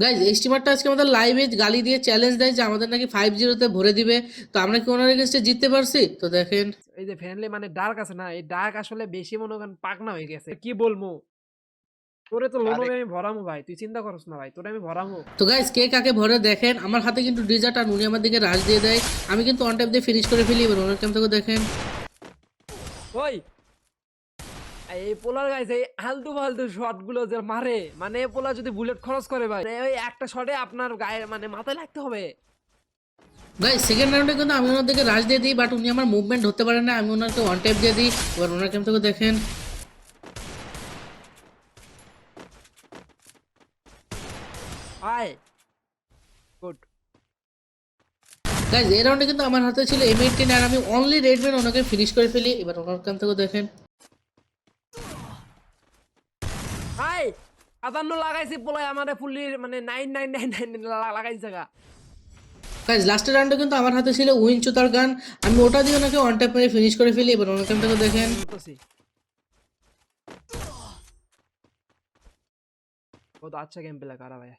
Guys এই স্টিমারটা আজকে আমাদের লাইভে গালি দিয়ে চ্যালেঞ্জ দেয় যে আমাদের নাকি ফাইভ জিরোতে ভরে দিবে। তো আমরা কি ওনার এগেনস্টে জিততে পারছি? তো দেখেন। এই যে ফ্যানলি মানে ডার্ক আছে না এই ডার্ক আসলে বেশি মনে করেন পাকনা হয়ে গেছে। কি বলব? তোরে তো লোন আমি ভরামু ভাই তুই চিন্তা করস না ভাই তোরে আমি ভরামু। তো গাইজ কে কাকে ভরে দেখেন? আমার হাতে কিন্তু ডিজার্ট আর উনি আমার দিকে রাশ দিয়ে দেয়। আমি কিন্তু অন টাইপ দিয়ে ফিনিশ করে ফেলি এবার ওনার ক্যাম্প থেকে দেখেন। ওই এই পোলার গাইছে এই আলতু ফালতু শটগুলো যে মারে মানে এই পোলা যদি বুলেট খরচ করে ভাই মানে ওই একটা শটে আপনার গায়ে মানে মাথায় লাগতে হবে। গাইজ সেকেন্ড রাউন্ডে কিন্তু আমি ওনার দিকে রাশ দিয়ে দিই বাট উনি আমার মুভমেন্ট ধরতে পারে না আমি ওনাকে ওয়ান টাইপ দিয়ে দিই। এবার ওনার ক্যাম্প থেকে দেখেন। আয় গুড গাইজ এই রাউন্ডে কিন্তু আমার হাতে ছিল এম এইটিন আর আমি অনলি রেড ম্যান ওনাকে ফিনিশ করে ফেলি। এবার ওনার ক্যাম্প থেকে দেখেন। আয় আদান্ন লাগাইছি পোলায় আমারে ফুলির মানে নাইন নাইন নাইন নাইন লাগাইছে গা। গাইজ লাস্টের রাউন্ডে কিন্তু আমার হাতে ছিল উইন চুতার গান। আমি ওটা দিয়ে ওনাকে ওয়ান টাইপ মেরে ফিনিশ করে ফেলি এবার ওনাকে দেখেন। তো আচ্ছা গেম প্লে করা ভাই